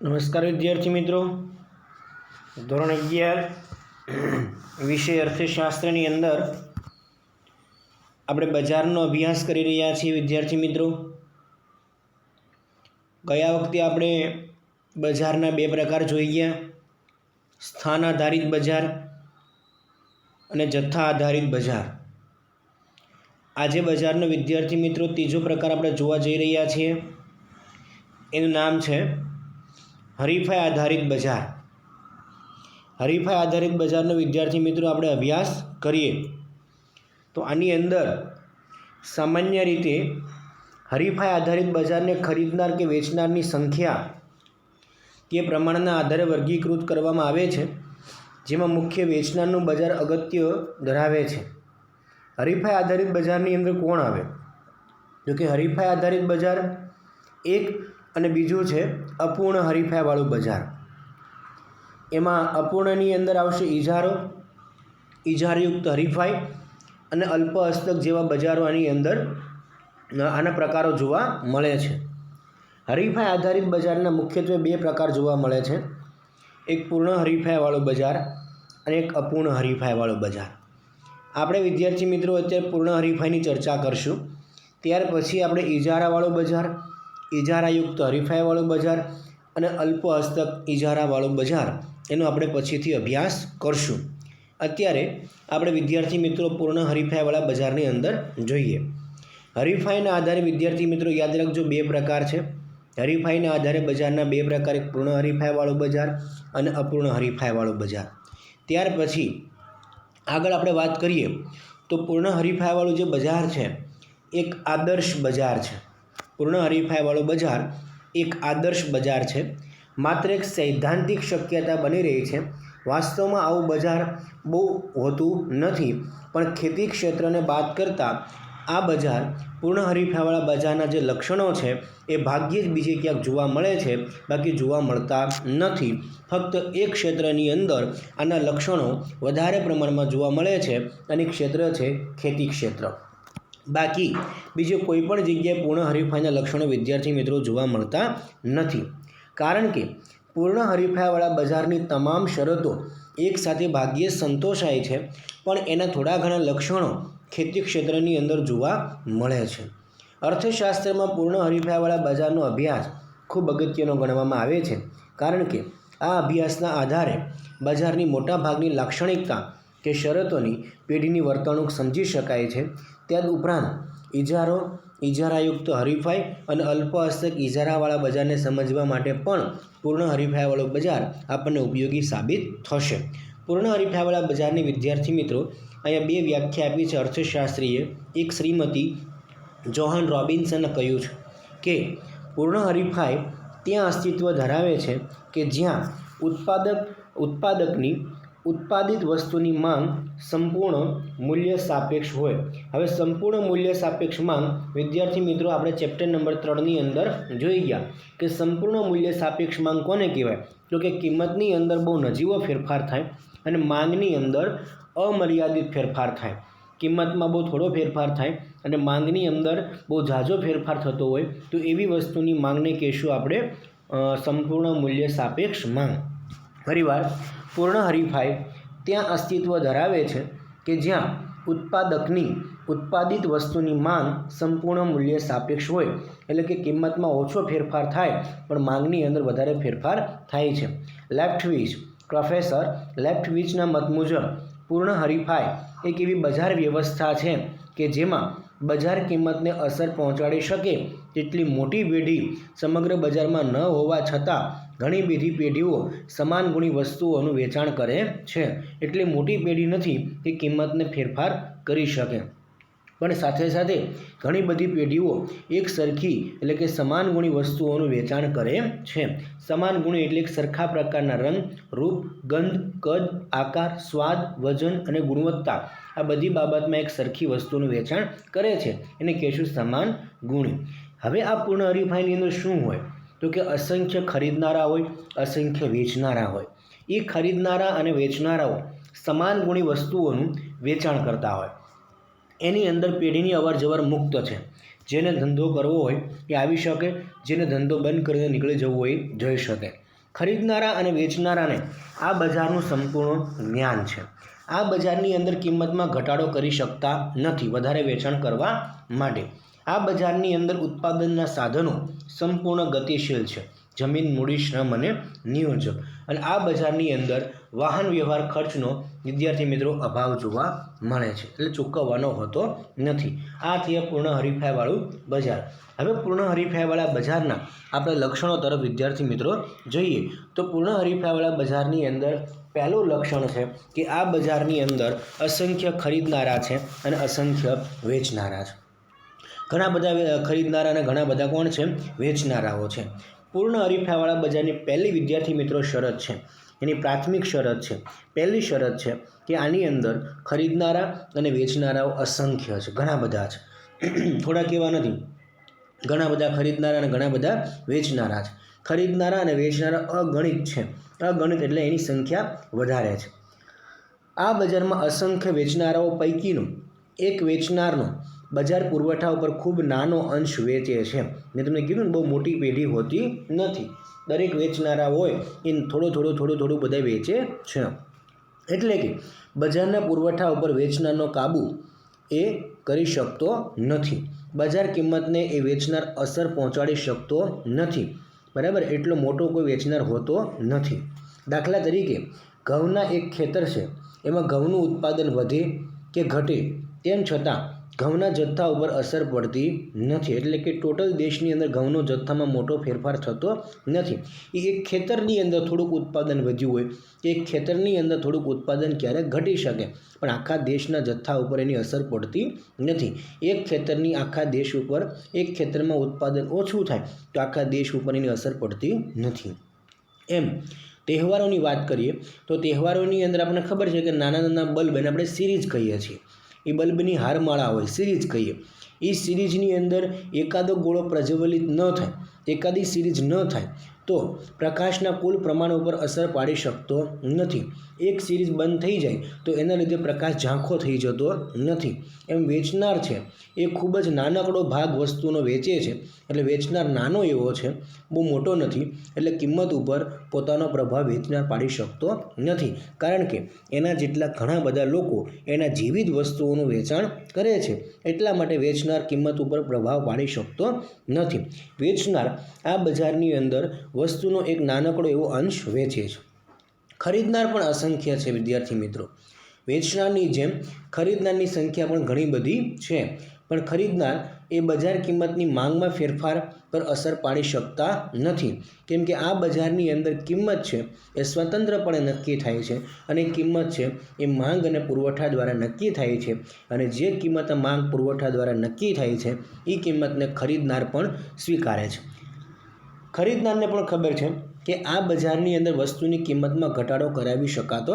નમસ્કાર વિદ્યાર્થી મિત્રો. ધોરણ અગિયાર, વિષય અર્થશાસ્ત્રની અંદર આપણે બજારનો અભ્યાસ કરી રહ્યા છીએ વિદ્યાર્થી મિત્રો. ગયા વખતે આપણે બજારના બે પ્રકાર જોઈ ગયા. સ્થાન આધારિત બજાર અને જથ્થા આધારિત બજાર. આજે બજારનો વિદ્યાર્થી મિત્રો ત્રીજો પ્રકાર આપણે જોવા જઈ રહ્યા છીએ. એનું નામ છે હરીફાઈ આધારિત બજાર. હરીફાઈ આધારિત બજારનો વિદ્યાર્થી મિત્રો આપણે અભ્યાસ કરીએ. તો આની અંદર સામાન્ય રીતે હરીફાઈ આધારિત બજારને ખરીદનાર કે વેચનારની સંખ્યા કે પ્રમાણના આધારે વર્ગીકૃત કરવામાં આવે છે, જેમાં મુખ્ય વેચનારનું બજાર અગત્ય ધરાવે છે. હરીફાઈ આધારિત બજારની અંદર કોણ આવે? જો કે હરીફાઈ આધારિત બજાર એક અને બીજું છે અપૂર્ણ હરીફાઈવાળું બજાર. એમાં અપૂર્ણની અંદર આવશે ઇજારો ઇજારયુક્ત હરીફાઈ અને અલ્પ હસ્તક જેવા બજારો આની અંદર આના પ્રકારો જોવા મળે છે. હરીફાઈ આધારિત બજારના મુખ્યત્વે બે પ્રકાર જોવા મળે છે. એક પૂર્ણ હરીફાઈવાળું બજાર અને એક અપૂર્ણ હરીફાઈવાળું બજાર. આપણે વિદ્યાર્થી મિત્રો અત્યારે પૂર્ણ હરીફાઈની ચર્ચા કરશું. ત્યાર પછી આપણે ઇજારાવાળું બજાર ઇજારાયુક્ત હરીફાઈવાળું બજાર અને અલ્પ હસ્તક ઇજારાવાળું બજાર. એનો આપણે પછીથી અભ્યાસ કરશું. અત્યારે આપણે વિદ્યાર્થી મિત્રો પૂર્ણ હરીફાઈવાળા બજારની અંદર જોઈએ. હરીફાઈના આધારે વિદ્યાર્થી મિત્રો યાદ રાખજો બે પ્રકાર છે. હરીફાઈના આધારે બજારના બે પ્રકાર, એક પૂર્ણ હરીફાઈવાળું બજાર અને અપૂર્ણ હરીફાઈવાળું બજાર. ત્યાર પછી આગળ આપણે વાત કરીએ તો પૂર્ણ હરીફાઈવાળું જે બજાર છે, એક આદર્શ બજાર છે. પૂર્ણ હરીફાઈવાળું બજાર એક આદર્શ બજાર છે. માત્ર એક સૈદ્ધાંતિક શક્યતા બની રહી છે. વાસ્તવમાં આવું બજાર બહુ હોતું નથી, પણ ખેતી ક્ષેત્રને બાદ કરતાં આ બજાર પૂર્ણ હરીફાઈવાળા બજારના જે લક્ષણો છે, એ ભાગ્યે જ બીજે ક્યાંક જોવા મળે છે. બાકી જોવા મળતા નથી. ફક્ત એ ક્ષેત્રની અંદર આના લક્ષણો વધારે પ્રમાણમાં જોવા મળે છે. અને ક્ષેત્ર છે ખેતી ક્ષેત્ર. બાકી બીજે કોઈ પણ જગ્યાએ પૂર્ણ હરીફાઈના લક્ષણો વિદ્યાર્થી મિત્રો જોવા મળતા નથી. કારણ કે પૂર્ણ હરીફાઈવાળા બજારની તમામ શરતો એકસાથે ભાગ્યે સંતોષાય છે, પણ એના થોડા ઘણા લક્ષણો ખેતી ક્ષેત્રની અંદર જોવા મળે છે. અર્થશાસ્ત્રમાં પૂર્ણ હરીફાઈવાળા બજારનો અભ્યાસ ખૂબ અગત્યનો ગણવામાં આવે છે, કારણ કે આ અભ્યાસના આધારે બજારની મોટાભાગની લાક્ષણિકતા કે શરતોની પેઢીની વર્તણૂક સમજી શકાય છે. ત્યાદ ઉપરાંત ઇજારો ઇજારાયુક્ત હરીફાઈ અને અલ્પ હસ્તક ઇજારાવાળા બજારને સમજવા માટે પણ પૂર્ણ હરીફાઈવાળું બજાર આપણને ઉપયોગી સાબિત થશે. પૂર્ણ હરીફાઈવાળા બજારની વિદ્યાર્થી મિત્રો, અહીંયા બે વ્યાખ્યા આપી છે અર્થશાસ્ત્રીએ. એક શ્રીમતી જોહાન રોબિન્સને કહ્યું છે કે, પૂર્ણ હરીફાઈ ત્યાં અસ્તિત્વ ધરાવે છે કે જ્યાં ઉત્પાદક, ઉત્પાદકની ઉત્પાદિત વસ્તુની માંગ સંપૂર્ણ મૂલ્ય સાપેક્ષ હોય. હવે સંપૂર્ણ મૂલ્ય સાપેક્ષ માંગ વિદ્યાર્થી મિત્રો આપણે ચેપ્ટર નંબર ત્રણની અંદર જોઈ ગયા કે સંપૂર્ણ મૂલ્ય સાપેક્ષ માંગ કોને કહેવાય? તો કે કિંમતની અંદર બહુ નજીવો ફેરફાર થાય અને માંગની અંદર અમર્યાદિત ફેરફાર થાય. કિંમતમાં બહુ થોડો ફેરફાર થાય અને માંગની અંદર બહુ ઝાઝો ફેરફાર થતો હોય તો એવી વસ્તુની માંગને કહેશું આપણે સંપૂર્ણ મૂલ્ય સાપેક્ષ માંગ. ફરીવાર પૂર્ણ હરીફાઈ ત્યાં અસ્તિત્વ ધરાવે છે કે જ્યાં ઉત્પાદકની ઉત્પાદિત વસ્તુની માંગ સંપૂર્ણ મૂલ્ય સાપેક્ષ હોય એટલે કે કિંમતમાં ઓછો ફેરફાર થાય પણ માંગની અંદર વધારે ફેરફાર થાય છે. લેફ્ટ વીચ પ્રોફેસર, લેફ્ટ વીચના મત મુજબ, પૂર્ણ હરીફાઈ એક એવી બજાર વ્યવસ્થા છે કે જેમાં બજાર કિંમતને અસર પહોંચાડી શકે તેટલી મોટી પેઢી સમગ્ર બજારમાં ન હોવા છતાં ઘણી બધી પેઢીઓ સમાન ગુણી વસ્તુઓનું વેચાણ કરે છે. એટલે મોટી પેઢી નથી કે કિંમતને ફેરફાર કરી શકે. પણ સાથે સાથે ઘણી બધી પેઢીઓ એક સરખી એટલે કે સમાન ગુણી વસ્તુઓનું વેચાણ કરે છે. સમાન ગુણી એટલે સરખા પ્રકારના રંગ, રૂપ, ગંધ, કદ, આકાર, સ્વાદ, વજન અને ગુણવત્તા આ બધી બાબતમાં એક સરખી વસ્તુનું વેચાણ કરે છે. એને કહેશું સમાન ગુણી. હવે આ પૂર્ણ હરીફાઈની અંદર શું હોય? તો કે અસંખ્ય ખરીદનારા હોય, અસંખ્ય વેચનારા હોય. એ ખરીદનારા અને વેચનારાઓ સમાન ગુણી વસ્તુઓનું વેચાણ કરતા હોય. એની અંદર પેઢીની અવરજવર મુક્ત છે. જેને ધંધો કરવો હોય એ આવી શકે, જેને ધંધો બંધ કરીને નીકળી જવું હોય જઈ શકે. ખરીદનારા અને વેચનારાને આ બજારનું સંપૂર્ણ જ્ઞાન છે. આ બજારની અંદર કિંમતમાં ઘટાડો કરી શકતા નથી, વધારે વેચાણ કરવા માટે. આ બજારની અંદર ઉત્પાદનના સાધનો સંપૂર્ણ ગતિશીલ છે. જમીન મૂડી, શ્રમ અને નિયોજક અને આ બજારની અંદર વાહન વ્યવહાર ખર્ચનો વિદ્યાર્થી મિત્રો અભાવ જોવા મળે છે. એટલે ચૂકવવાનો હોતો નથી. આ થયા પૂર્ણ હરીફાઈવાળું બજાર. હવે પૂર્ણ હરીફાઈવાળા બજારના આપણે લક્ષણો તરફ વિદ્યાર્થી મિત્રો જોઈએ. તો પૂર્ણ હરીફાઈવાળા બજારની અંદર પહેલું લક્ષણ છે કે આ બજારની અંદર અસંખ્ય ખરીદનારા છે અને અસંખ્ય વેચનારા છે. ઘણા બધા ખરીદનારા અને ઘણા બધા કોણ છે? વેચનારાઓ છે. પૂર્ણ હરીફાવાળા બજારની પહેલી વિદ્યાર્થી મિત્રો શરત છે. એની પ્રાથમિક શરત છે. પહેલી શરત છે કે આની અંદર ખરીદનારા અને વેચનારાઓ અસંખ્ય છે. ઘણા બધા છે. થોડા એવા નથી. ઘણા બધા ખરીદનારા અને ઘણા બધા વેચનારા છે. ખરીદનારા અને વેચનારા અગણિત છે. અગણિત એટલે એની સંખ્યા વધારે છે. આ બજારમાં અસંખ્ય વેચનારાઓ પૈકીનો, એક વેચનારનો બજાર પુરવઠા ઉપર ખૂબ નાનો અંશ વેચે છે. મેં તમને કીધું ને, બહુ મોટી પેઢી હોતી નથી. દરેક વેચનારા હોય, એ થોડું થોડું થોડું થોડું બધા વેચે છે. એટલે કે, બજારના પુરવઠા ઉપર વેચનારનો કાબુ એ કરી શકતો નથી. બજાર કિંમતને એ વેચનાર અસર પહોંચાડી શકતો નથી. બરાબર? એટલો મોટો કોઈ વેચનાર હોતો નથી. દાખલા તરીકે, ઘઉંના એક ખેતર છે. એમાં ઘઉંનું ઉત્પાદન વધે કે ઘટે, તેમ છતાં ઘઉંના જથ્થા ઉપર અસર પડતી નથી. એટલે કે ટોટલ દેશની અંદર ઘઉંનો જથ્થામાં મોટો ફેરફાર થતો નથી. એ એક ખેતરની અંદર થોડુંક ઉત્પાદન વધ્યું હોય એક ખેતરની અંદર થોડુંક ઉત્પાદન ક્યારેક ઘટી શકે? પણ આખા દેશના જથ્થા ઉપર એની અસર પડતી નથી. એક ખેતરની આખા દેશ ઉપર એક ખેતરમાં ઉત્પાદન ઓછું થાય, તો આખા દેશ ઉપર એની અસર પડતી નથી. એમ, તહેવારોની વાત કરીએ, તો તહેવારોની અંદર આપણને ખબર છે કે નાના નાના બલ્બ એને આપણે સિરીઝ કહીએ છીએ. એ બલ્બની હારમાળા હોય, સિરીઝ કહીએ. એ સિરીઝની અંદર એકાદો ગોળો પ્રજ્વલિત ન થાય, એકાદી સિરીઝ ન થાય, તો પ્રકાશના કુલ પ્રમાણ ઉપર અસર પાડી શકતો નથી. એક સિરીઝ બંધ થઈ જાય, તો એના લીધે પ્રકાશ ઝાંખો થઈ જતો નથી. એમ વેચનાર છે. એ ખૂબ જ નાનકડો ભાગ વસ્તુનો વેચે છે. એટલે વેચનાર નાનો એવો છે, બહુ મોટો નથી. એટલે કિંમત ઉપર પોતાનો પ્રભાવ વેચનાર પાડી શકતો નથી. કારણ કે એના જેટલા ઘણા બધા લોકો એના જીવિત વસ્તુઓનું વેચાણ કરે છે, એટલા માટે વેચનાર કિંમત ઉપર પ્રભાવ પાડી શકતો નથી. વેચનાર આ બજારની અંદર વસ્તુનો એક નાનકડો એવો અંશ વેચે છે. ખરીદનાર પણ અસંખ્ય છે, વિદ્યાર્થી મિત્રો. વેચનારની જેમ ખરીદનારની સંખ્યા પણ ઘણી બધી છે. પણ ખરીદનાર એ બજાર કિંમતની માંગમાં ફેરફાર પર અસર પાડી શકતા નથી. કેમ કે આ બજારની અંદર કિંમત છે એ સ્વતંત્રપણે નક્કી થાય છે અને કિંમત છે એ માંગ અને પુરવઠા દ્વારા નક્કી થાય છે. અને જે કિંમત માંગ પુરવઠા દ્વારા નક્કી થાય છે એ કિંમતને ખરીદનાર પણ સ્વીકારે છે. ખરીદનારને પણ ખબર છે કે આ બજારની અંદર વસ્તુની કિંમતમાં ઘટાડો કરાવી શકાતો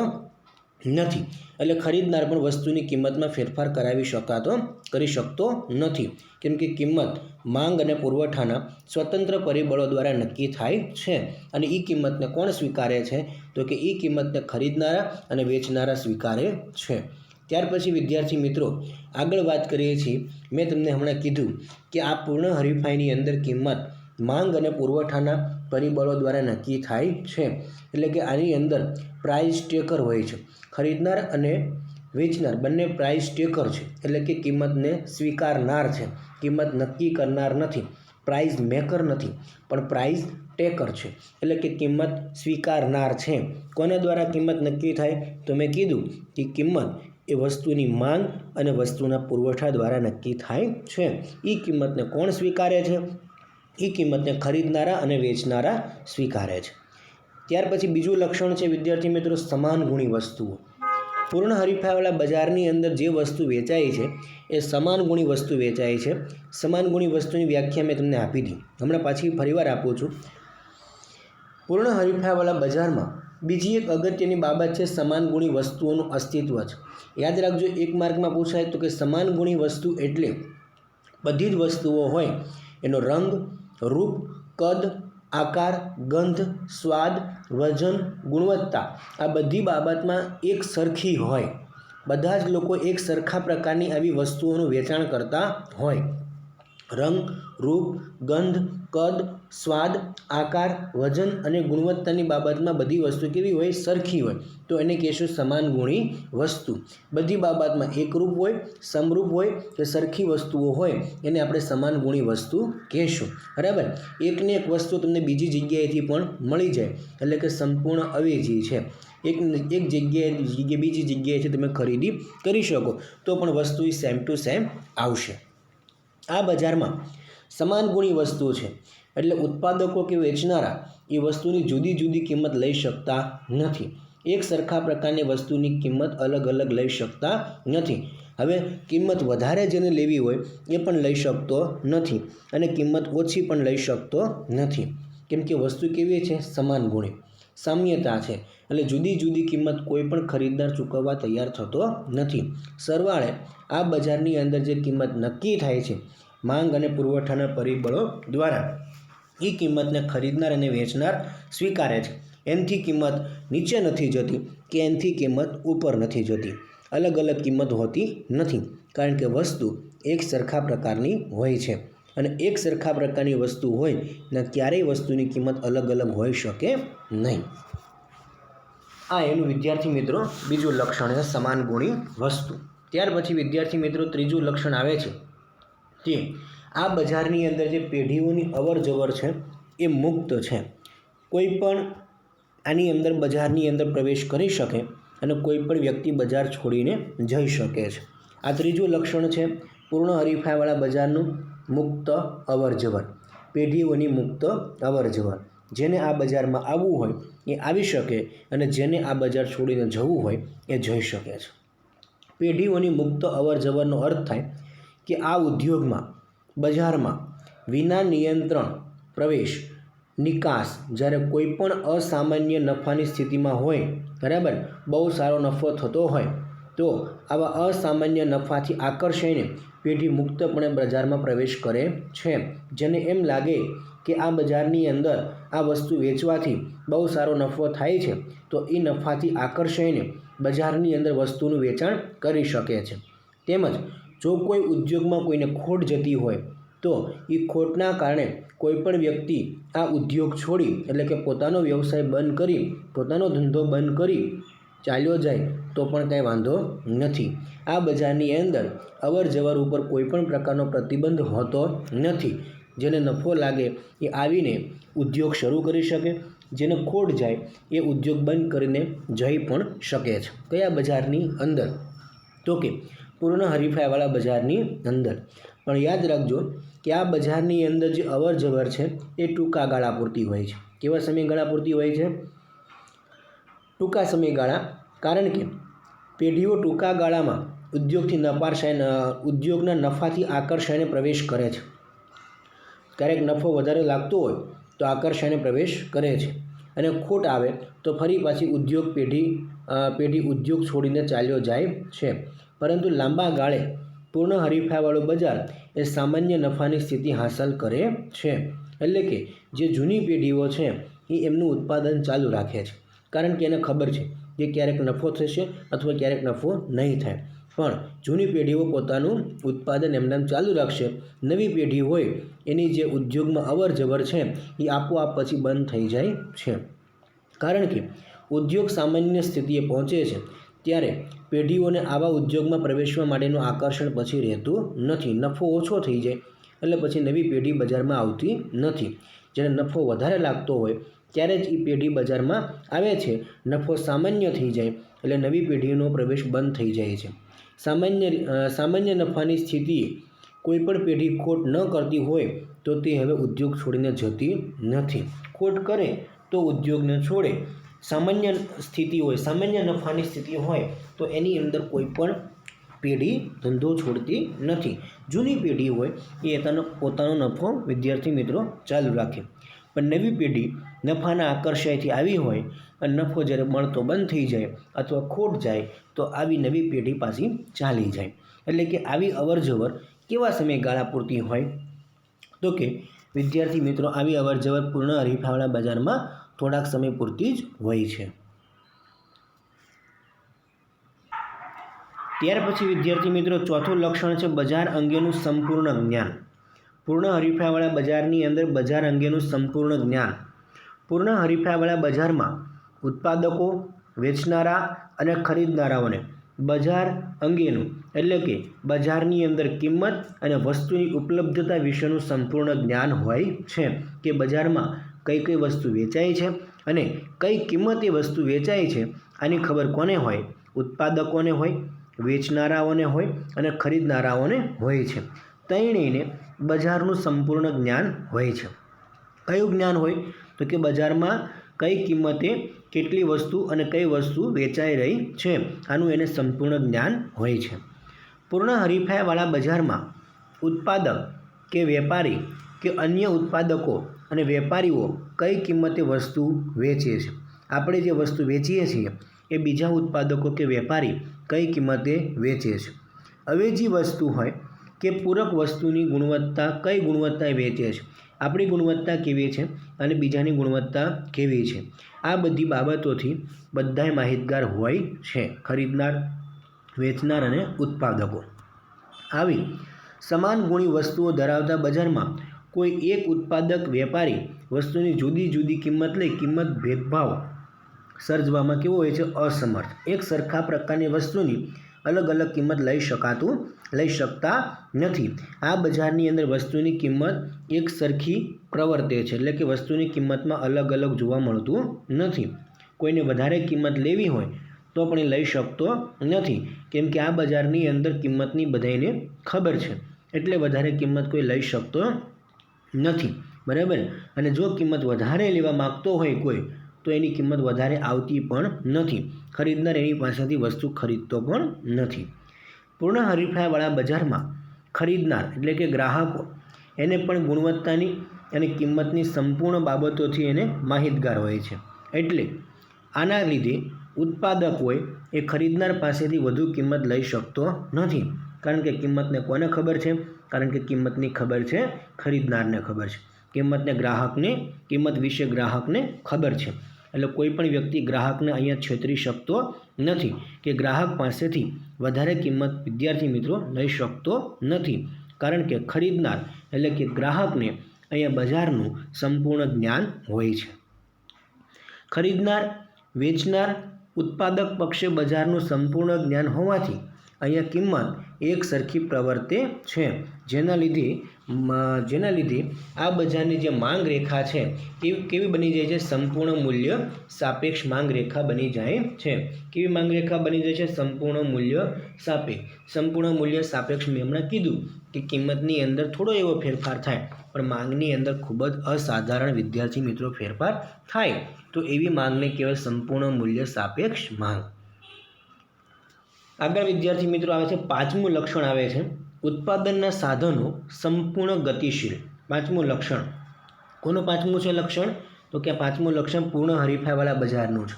નથી. એટલે ખરીદનાર પણ વસ્તુની કિંમતમાં ફેરફાર કરાવી શકાતો, કરી શકતો નથી. કેમ કે કિંમત માંગ અને પુરવઠાના સ્વતંત્ર પરિબળો દ્વારા નક્કી થાય છે. અને એ કિંમતને કોણ સ્વીકારે છે? તો કે એ કિંમતને ખરીદનારા અને વેચનારા સ્વીકારે છે. ત્યાર પછી વિદ્યાર્થી મિત્રો, આગળ વાત કરીએ છીએ. મેં તમને હમણાં કીધું કે આ પૂર્ણ હરીફાઈની અંદર કિંમત માંગ અને પુરવઠાના પરિબળો દ્વારા નક્કી થાય છે. એટલે કે આની અંદર પ્રાઇસ ટેકર હોય છે. ખરીદનાર અને વેચનાર બંને પ્રાઇસ ટેકર છે. એટલે કે કિંમતને સ્વીકારનાર છે. કિંમત નક્કી કરનાર નથી. પ્રાઇઝ મેકર નથી. પણ પ્રાઇઝ ટેકર છે. એટલે કે કિંમત સ્વીકારનાર છે. કોના દ્વારા કિંમત નક્કી થાય? તો મેં કીધું કે કિંમત એ વસ્તુની માંગ અને વસ્તુના પુરવઠા દ્વારા નક્કી થાય છે. એ કિંમતને કોણ સ્વીકારે છે? એ કિંમતને ખરીદનારા અને વેચનારા સ્વીકારે છે. ત્યાર પછી બીજું લક્ષણ છે, વિદ્યાર્થી મિત્રો, સમાન ગુણી વસ્તુઓ. પૂર્ણ હરીફાવાળા બજારની અંદર જે વસ્તુ વેચાય છે, એ સમાન ગુણી વસ્તુ વેચાય છે. સમાન ગુણી વસ્તુની વ્યાખ્યા મેં તમને આપી હતી હમણાં પાછી ફરીવાર આપું છું. પૂર્ણ હરીફાવાળા બજારમાં બીજી એક અગત્યની બાબત છે, સમાન ગુણી વસ્તુઓનું અસ્તિત્વ છે યાદ રાખજો, એક માર્કમાં પૂછાય તો કે સમાન ગુણી વસ્તુ એટલે બધી જ વસ્તુઓ હોય, એનો રંગ રૂપ, કદ, આકાર, ગંધ, સ્વાદ, વજન, ગુણવત્તા આ બધી બાબતમાં એક સરખી હોય. બધા જ લોકો એક સરખા પ્રકારની આવી વસ્તુઓનું વેચાણ કરતા હોય. રંગ, રૂપ, ગંધ કદ, સ્વાદ, આકાર, વજન અને ગુણવત્તાની બાબતમાં બધી વસ્તુ કેવી હોય? સરખી હોય. તો એને કહેશું સમાન ગુણી વસ્તુ. બધી બાબતમાં એકરૂપ હોય, સમરૂપ હોય કે સરખી વસ્તુઓ હોય, એને આપણે સમાન ગુણી વસ્તુ કહેશું. બરાબર? એકને એક વસ્તુ તમને બીજી જગ્યાએથી પણ મળી જાય. એટલે કે સંપૂર્ણ અવેજી છે. એક એક જગ્યાએ બીજી જગ્યાએથી તમે ખરીદી કરી શકો. તો પણ વસ્તુ એ સેમ ટુ સેમ આવશે. આ બજારમાં સમાન ગુણી વસ્તુ છે. એટલે ઉત્પાદકો કે વેચનારા એ વસ્તુની જુદી જુદી કિંમત લઈ શકતા નથી. એક સરખા પ્રકારની વસ્તુની કિંમત અલગ અલગ લઈ શકતા નથી. હવે કિંમત વધારે જેને લેવી હોય એ પણ લઈ શકતો નથી અને કિંમત ઓછી પણ લઈ શકતો નથી. કેમ કે વસ્તુ કેવી છે? સમાન ગુણી. સામ્યતા છે. એટલે જુદી જુદી કિંમત કોઈ પણ ખરીદદાર ચૂકવવા તૈયાર થતો નથી. સરવાળે આ બજારની અંદર જે કિંમત નક્કી થાય છે માંગ અને પુરવઠાના પરિબળો દ્વારા એ કિંમતને ખરીદનાર અને વેચનાર સ્વીકારે છે. એનથી કિંમત નીચે નથી જતી કે એનથી કિંમત ઉપર નથી જતી. અલગ અલગ કિંમત હોતી નથી કારણ કે વસ્તુ એક સરખા પ્રકારની હોય છે અને એક સરખા પ્રકારની વસ્તુ હોય ને ક્યારેય વસ્તુની કિંમત અલગ અલગ હોઈ શકે નહીં. આ એનું વિદ્યાર્થી મિત્રો બીજું લક્ષણ છે સમાન ગુણી વસ્તુ. ત્યાર પછી વિદ્યાર્થી મિત્રો ત્રીજું લક્ષણ આવે છે તે આ બજારની અંદર જે પેઢીઓની અવર જવર છે, એ મુક્ત છે. કોઈ પણ આની અંદર બજારની અંદર પ્રવેશ કરી શકે અને કોઈ પણ વ્યક્તિ બજાર છોડીને જઈ શકે છે. આ ત્રીજું લક્ષણ છે, પૂર્ણ હરીફાઈવાળા બજારનું મુક્ત અવર જવર પેઢીઓની મુક્ત અવર જવર જેને આ બજારમાં આવવું હોય, એ આવી શકે અને જેને આ બજાર છોડીને જવું હોય, એ જઈ શકે છે. પેઢીઓની મુક્ત અવર જવરનો અર્થ થાય કે આ ઉદ્યોગમાં, બજારમાં વિના નિયંત્રણ પ્રવેશ, નિકાસ જ્યારે કોઈ પણ અસામાન્ય નફાની સ્થિતિમાં હોય, બરાબર? બહુ સારો નફો થતો હોય, તો આવા અસામાન્ય નફાથી આકર્ષાઈને પેઢી મુક્તપણે બજારમાં પ્રવેશ કરે છે. જેને એમ લાગે કે આ બજારની અંદર આ વસ્તુ વેચવાથી બહુ સારો નફો થાય છે, તો એ નફાથી આકર્ષાઈને બજારની અંદર વસ્તુનું વેચાણ કરી શકે છે. તેમજ જો કોઈ ઉદ્યોગમાં કોઈને ખોટ જતી હોય, તો એ ખોટના કારણે કોઈ પણ વ્યક્તિ આ ઉદ્યોગ છોડી, એટલે કે પોતાનો વ્યવસાય બંધ કરી, પોતાનો ધંધો બંધ કરી ચાલ્યો જાય, તો પણ કાંઈ વાંધો નથી. આ બજારની અંદર અવર જવર ઉપર કોઈપણ પ્રકારનો પ્રતિબંધ હોતો નથી. જેને નફો લાગે એ આવીને ઉદ્યોગ શરૂ કરી શકે, જેને ખોટ જાય એ ઉદ્યોગ બંધ કરીને જઈ પણ શકે છે. કયા બજારની અંદર. તો કે પૂર્ણ હરીફાઈવાળા બજારની અંદર. પણ યાદ રાખજો કે આ બજારની અંદર જે અવર જવર છે, એ ટૂંકા ગાળા પૂરતી હોય છે. કેવા સમયગાળા પૂરતી હોય છે? ટૂંકા સમયગાળા કારણ કે પેઢીઓ ટૂંકા ગાળામાં ઉદ્યોગથી નપારશાય ઉદ્યોગના નફાથી આકર્ષાઈને પ્રવેશ કરે છે. ક્યારેક નફો વધારે લાગતો હોય તો આકર્ષાઈને પ્રવેશ કરે છે. અને ખોટ આવે તો ફરી પાછી ઉદ્યોગ પેઢી પેઢી ઉદ્યોગ છોડીને ચાલ્યો જાય છે. પરંતુ લાંબા ગાળે પૂર્ણ હરીફાઈવાળું બજાર એ સામાન્ય નફાની સ્થિતિ હાંસલ કરે છે. એટલે કે જે જૂની પેઢીઓ છે, એ એમનું ઉત્પાદન ચાલુ રાખે છે. કારણ કે એને ખબર છે કે ક્યારેક નફો થશે અથવા ક્યારેક નફો નહીં થાય. પણ જૂની પેઢીઓ પોતાનું ઉત્પાદન એમનામ ચાલુ રાખશે. નવી પેઢી હોય, એની જે ઉદ્યોગમાં અવર જવર છે, એ આપોઆપ પછી બંધ થઈ જાય છે. કારણ કે ઉદ્યોગ સામાન્ય સ્થિતિએ પહોંચે છે ત્યારે પેઢીઓને આવા ઉદ્યોગમાં પ્રવેશવા માટેનું આકર્ષણ પછી રહેતું નથી. નફો ઓછો થઈ જાય એટલે પછી નવી પેઢી બજારમાં આવતી નથી. જ્યારે નફો વધારે લાગતો હોય ત્યારે જ એ પેઢી બજારમાં આવે છે. નફો સામાન્ય થઈ જાય એટલે નવી પેઢીનો પ્રવેશ બંધ થઈ જાય છે. સામાન્ય સામાન્ય નફાની સ્થિતિ કોઈપણ પેઢી ખોટ ન કરતી હોય તો તે હવે ઉદ્યોગ છોડીને જતી નથી. ખોટ કરે તો ઉદ્યોગને છોડે. સામાન્ય સ્થિતિ હોય, સામાન્ય નફાની સ્થિતિ હોય, તો એની અંદર કોઈ પણ પેઢી ધંધો છોડતી નથી. જૂની પેઢી હોય એ પોતાનો પોતાનો નફો વિદ્યાર્થી મિત્રો ચાલુ રાખે. પણ નવી પેઢી નફાના આકર્ષાયથી આવી હોય, અને નફો જ્યારે મળતો બંધ થઈ જાય અથવા ખોટ જાય, તો આવી નવી પેઢી પાછી ચાલી જાય. એટલે કે આવી અવરજવર કેવા સમયગાળા પૂરતી હોય? તો કે વિદ્યાર્થી મિત્રો, આવી અવરજવર પૂર્ણ હરીફાવાળા બજારમાં થોડાક સમય પૂરતી જ હોય છે. ત્યાર પછી વિદ્યાર્થી મિત્રો, ચોથું લક્ષણ છે બજાર અંગેનું સંપૂર્ણ જ્ઞાન. પૂર્ણ હરીફાવાળા બજારની અંદર બજાર અંગેનું સંપૂર્ણ જ્ઞાન. પૂર્ણ હરીફાવાળા બજારમાં ઉત્પાદકો, વેચનારા અને ખરીદનારાઓને બજાર અંગેનું, એટલે કે બજારની અંદર કિંમત અને વસ્તુની ઉપલબ્ધતા વિશેનું સંપૂર્ણ જ્ઞાન હોય છે કે બજારમાં કઈ કઈ વસ્તુ વેચાય છે અને કઈ કિંમતે વસ્તુ વેચાય છે આની ખબર કોને હોય? ઉત્પાદકોને હોય, વેચનારાઓને હોય અને ખરીદનારાઓને હોય છે. ત્રણેયને બજારનું સંપૂર્ણ જ્ઞાન હોય છે. કયું જ્ઞાન હોય? તો કે બજારમાં કઈ કિંમતે કેટલી વસ્તુ અને કઈ વસ્તુ વેચાઈ રહી છે આનું એને સંપૂર્ણ જ્ઞાન હોય છે. પૂર્ણ હરીફાઈવાળા બજારમાં ઉત્પાદક કે વેપારી કે અન્ય ઉત્પાદકો અને વેપારીઓ કઈ કિંમતે વસ્તુ વેચે છે. આપણે જે વસ્તુ વેચીએ છીએ, એ બીજા ઉત્પાદકો કે વેપારી કઈ કિંમતે વેચે છે. અવેજી વસ્તુ હોય, કે પૂરક વસ્તુની ગુણવત્તા, કઈ ગુણવત્તાએ વેચે છે? આપણી ગુણવત્તા કેવી છે અને બીજાની ગુણવત્તા કેવી છે? આ બધી બાબતોથી બધાય માહિતગાર હોય છે ખરીદનાર, વેચનાર અને ઉત્પાદકો. આવી સમાન ગુણી વસ્તુઓ ધરાવતા બજારમાં કોઈ એક ઉત્પાદક વેપારી વસ્તુની જુદી જુદી કિંમત લઈ કિંમત ભેદભાવ સર્જવામાં કેવો હોય છે? અસમર્થ. એક સરખા પ્રકારની વસ્તુની અલગ અલગ કિંમત લઈ શકાતું, લઈ શકતા નથી. આ બજારની અંદર વસ્તુની કિંમત એક સરખી પ્રવર્તે છે, એટલે કે વસ્તુની કિંમતમાં અલગ અલગ જોવા મળતું નથી. કોઈને વધારે કિંમત લેવી હોય તો પણ એ લઈ શકતો નથી. કેમ કે આ બજારની અંદર કિંમતની બધાને ખબર છે. એટલે વધારે કિંમત કોઈ લઈ શકતો નથી. બરાબર? અને જો કિંમત વધારે લેવા માગતો હોય કોઈ, તો એની કિંમત વધારે આવતી પણ નથી. ખરીદનાર એની પાસેથી વસ્તુ ખરીદતો પણ નથી. પૂર્ણ હરીફાઈવાળા બજારમાં ખરીદનાર એટલે કે ગ્રાહકો, એને પણ ગુણવત્તાની અને કિંમતની સંપૂર્ણ બાબતોથી એને માહિતગાર હોય છે. એટલે આના લીધે ઉત્પાદક હોય એ ખરીદનાર પાસેથી વધુ કિંમત લઈ શકતો નથી. કારણ કે કિંમતને કોને ખબર છે? કારણ કે કિંમતની ખબર છે, ખરીદનારને ખબર છે. કિંમતને ગ્રાહકને, કિંમત વિશે ગ્રાહકને ખબર છે. એટલે કોઈ પણ વ્યક્તિ ગ્રાહકને અહીંયા છેતરી શકતો નથી કે ગ્રાહક પાસેથી વધારે કિંમત વિદ્યાર્થી મિત્રો લઈ શકતો નથી. કારણ કે ખરીદનાર એટલે કે ગ્રાહકને અહીંયા બજારનું સંપૂર્ણ જ્ઞાન હોય છે. ખરીદનાર, વેચનાર, ઉત્પાદક પક્ષે બજારનું સંપૂર્ણ જ્ઞાન હોવાથી અહીંયા કિંમત એક સરખી પ્રવર્તે છે. જેના લીધે જેના લીધે આ બજારની જે માંગ રેખા છે, એ કેવી બની જાય છે? સંપૂર્ણ મૂલ્ય સાપેક્ષ માંગ રેખા બની જાય છે. કેવી માંગ રેખા બની જાય છે? સંપૂર્ણ મૂલ્ય સાપેક્ષ સંપૂર્ણ મૂલ્ય સાપેક્ષ મેં હમણાં કીધું કે કિંમતની અંદર થોડો એવો ફેરફાર થાય, પણ માંગની અંદર ખૂબ જ અસાધારણ વિદ્યાર્થી મિત્રો ફેરફાર થાય. તો એવી માંગને કહેવાય સંપૂર્ણ મૂલ્ય સાપેક્ષ માંગ. આગળ વિદ્યાર્થી મિત્રો આવે છે, પાંચમું લક્ષણ આવે છે. ઉત્પાદનના સાધનો સંપૂર્ણ ગતિશીલ. પાંચમું લક્ષણ. કોનું પાંચમું છે લક્ષણ? તો કે પાંચમું લક્ષણ પૂર્ણ હરીફાઈવાળા બજારનું છે.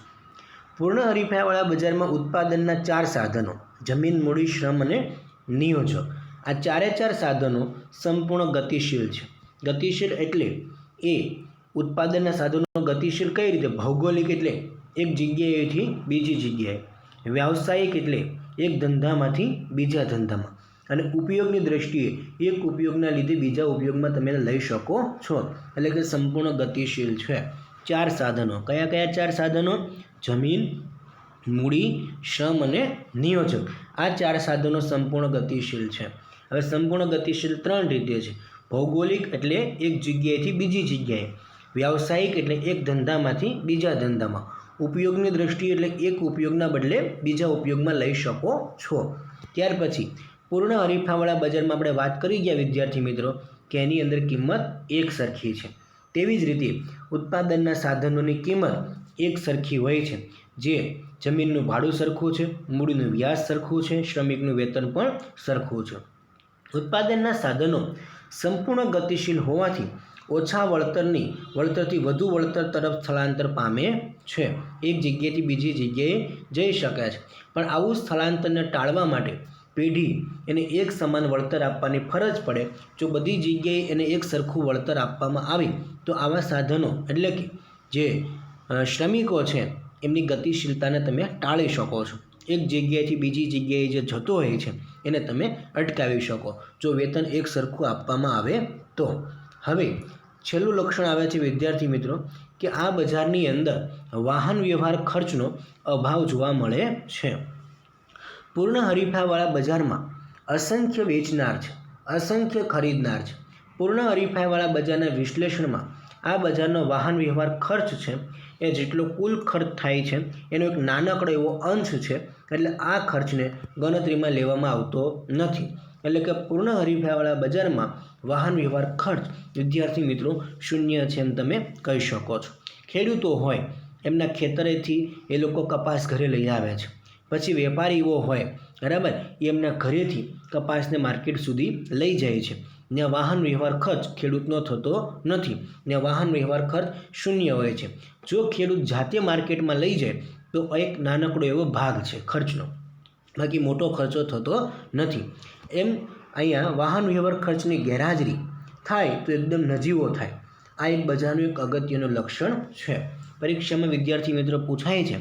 પૂર્ણ હરીફાઈવાળા બજારમાં ઉત્પાદનના ચાર સાધનો, જમીન, મૂડી, શ્રમ અને નિયોજક આ ચારે ચાર સાધનો સંપૂર્ણ ગતિશીલ છે. ગતિશીલ એટલે એ ઉત્પાદનના સાધનો ગતિશીલ કઈ રીતે? ભૌગોલિક એટલે એક જગ્યાએથી બીજી જગ્યાએ. વ્યાવસાયિક એટલે એક ધંધામાંથી બીજા ધંધામાં. અને ઉપયોગની દ્રષ્ટિએ એક ઉપયોગના લીધે બીજા ઉપયોગમાં તમે લઈ શકો છો. એટલે કે સંપૂર્ણ ગતિશીલ છે. ચાર સાધનો. કયા કયા ચાર સાધનો? જમીન, મૂડી, શ્રમ અને નિયોજક આ ચાર સાધનો સંપૂર્ણ ગતિશીલ છે. હવે સંપૂર્ણ ગતિશીલ ત્રણ રીતે છે. ભૌગોલિક એટલે એક જગ્યાએથી બીજી જગ્યાએ. વ્યાવસાયિક એટલે એક ધંધામાંથી બીજા ધંધામાં. ઉપયોગની દ્રષ્ટિએ એટલે એક ઉપયોગના બદલે બીજા ઉપયોગમાં લઈ શકો છો. ત્યાર પછી, પૂર્ણ હરીફાવાળા બજારમાં આપણે વાત કરી ગયા વિદ્યાર્થી મિત્રો કે એની અંદર કિંમત એક સરખી છે. તેવી જ રીતે ઉત્પાદનના સાધનોની કિંમત એક સરખી હોય છે. જે જમીનનું ભાડું સરખું છે, મૂડીનું વ્યાજ સરખું છે, શ્રમિકનું વેતન પણ સરખું છે. ઉત્પાદનના સાધનો સંપૂર્ણ ગતિશીલ હોવાથી ઓછા વળતરની, વળતરથી વધુ વળતર તરફ સ્થળાંતર પામે છે. એક જગ્યાએથી બીજી જગ્યાએ જઈ શકે છે. પણ આવું સ્થળાંતરને ટાળવા માટે પેઢી એને એક સમાન વળતર આપવાની ફરજ પડે. જો બધી જગ્યાએ એને એક સરખું વળતર આપવામાં આવે, તો આવા સાધનો એટલે કે જે શ્રમિકો છે, એમની ગતિશીલતાને તમે ટાળી શકો છો. એક જગ્યાએથી બીજી જગ્યાએ જે જતો હોય છે, એને તમે અટકાવી શકો. જો વેતન એક સરખું આપવામાં આવે તો. હવે છેલ્લું લક્ષણ આવે છે વિદ્યાર્થી મિત્રો, કે આ બજારની અંદર વાહન વ્યવહાર ખર્ચનો અભાવ જોવા મળે છે. પૂર્ણ હરીફાઈવાળા બજારમાં અસંખ્ય વેચનાર છે, અસંખ્ય ખરીદનાર છે. પૂર્ણ હરીફાઈવાળા બજારના વિશ્લેષણમાં આ બજારનો વાહન વ્યવહાર ખર્ચ છે, એ જેટલો કુલ ખર્ચ થાય છે, એનો એક નાનકડો એવો અંશ છે, એટલે આ ખર્ચને ગણતરીમાં લેવામાં આવતો નથી. એટલે કે પૂર્ણ હરીફાઈવાળા બજારમાં વાહન વ્યવહાર ખર્ચ વિદ્યાર્થી મિત્રો શૂન્ય છે એમ તમે કહી શકો છો. ખેડૂતો હોય, એમના ખેતરેથી એ લોકો કપાસ ઘરે લઈ આવે છે. પછી વેપારીઓ હોય, બરાબર, એ એમના ઘરેથી કપાસને માર્કેટ સુધી લઈ જાય છે. ને વાહન વ્યવહાર ખર્ચ ખેડૂતનો થતો નથી. ને વાહન વ્યવહાર ખર્ચ શૂન્ય હોય છે. જો ખેડૂત જાતે માર્કેટમાં લઈ જાય, તો એક નાનકડો એવો ભાગ છે ખર્ચનો. બાકી મોટો ખર્ચો થતો નથી. એમ અહીંયા વાહન વ્યવહાર ખર્ચની ગેરહાજરી થાય તો એકદમ નજીવો થાય. આ એક બજારનું એક અગત્યનું લક્ષણ છે. પરીક્ષામાં વિદ્યાર્થી મિત્રો પૂછાય છે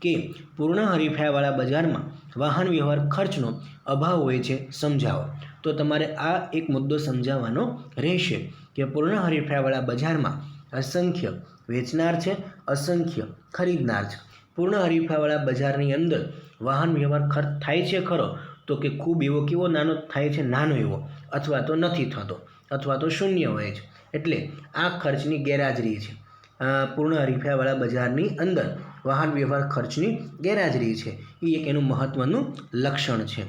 કે પૂર્ણ હરીફાઈવાળા બજારમાં વાહન વ્યવહાર ખર્ચનો અભાવ હોય છે સમજાવો. તો તમારે આ એક મુદ્દો સમજાવવાનો રહેશે કે પૂર્ણ હરીફાઈવાળા બજારમાં અસંખ્ય વેચનાર છે, અસંખ્ય ખરીદનાર છે. પૂર્ણ હરીફાઈવાળા બજારની અંદર વાહન વ્યવહાર ખર્ચ થાય છે ખરો, તો કે ખૂબ એવો કેવો નાનો થાય છે, નાનો એવો, અથવા તો નથી થતો, અથવા તો શૂન્ય હોય છે. એટલે આ ખર્ચની ગેરહાજરી છે. પૂર્ણ હરીફાવાળા બજારની અંદર વાહન વ્યવહાર ખર્ચની ગેરહાજરી છે. એ એક એનું મહત્ત્વનું લક્ષણ છે.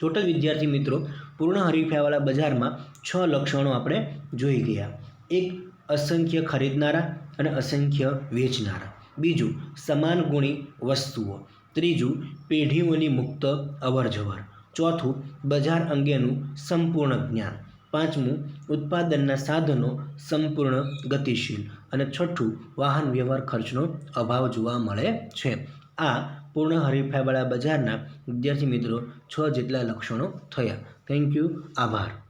ટોટલ વિદ્યાર્થી મિત્રો, પૂર્ણ હરીફાવાળા બજારમાં છ લક્ષણો આપણે જોઈ ગયા. એક, અસંખ્ય ખરીદનારા અને અસંખ્ય વેચનારા. બીજું, સમાન ગુણી વસ્તુઓ. ત્રીજું, પેઢીઓની મુક્ત અવરજવર. ચોથું, બજાર અંગેનું સંપૂર્ણ જ્ઞાન. પાંચમું, ઉત્પાદનના સાધનો સંપૂર્ણ ગતિશીલ. અને છઠ્ઠું, વાહન વ્યવહાર ખર્ચનો અભાવ જોવા મળે છે. આ પૂર્ણ હરીફાઈવાળા બજારના વિદ્યાર્થી મિત્રો, છ જેટલા લક્ષણો થયા. થેન્ક યુ આભાર.